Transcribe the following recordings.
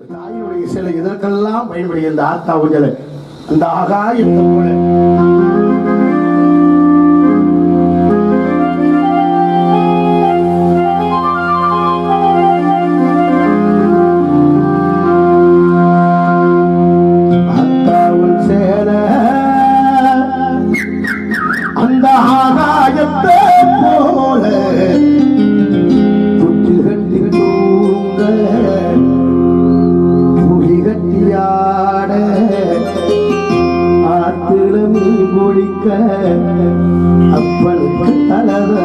தாயுடைய சில இதற்கெல்லாம் பயன்படுகிற இந்த ஆத்தா ஊஞ்சல் அந்த ஆகா போல அந்த ஆகா அப்பனுக்கு தலவ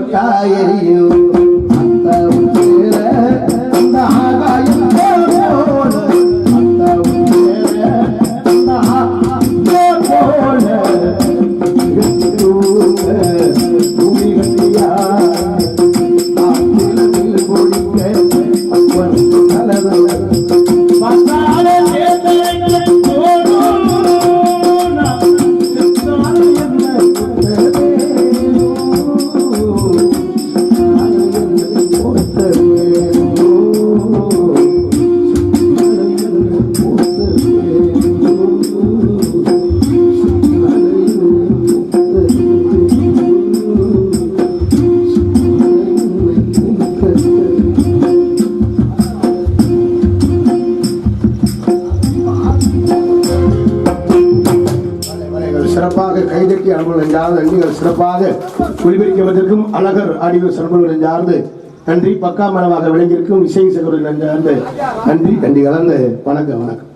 കൊട്ടായരിയൂ கைதட்டி அனுபவம் நெஞ்சார்ந்த நீங்கள் சிறப்பாக ஒளிபரிக்கப்பட்டிருக்கும் அழகர் ஆடியோ சிறப்பு நெஞ்சார்ந்து நன்றி. பக்கா மரமாக விளங்கியிருக்கும் இசை சகோதரர் நெஞ்சார்ந்து நன்றி. நன்றி கலந்து வணக்கம் வணக்கம்.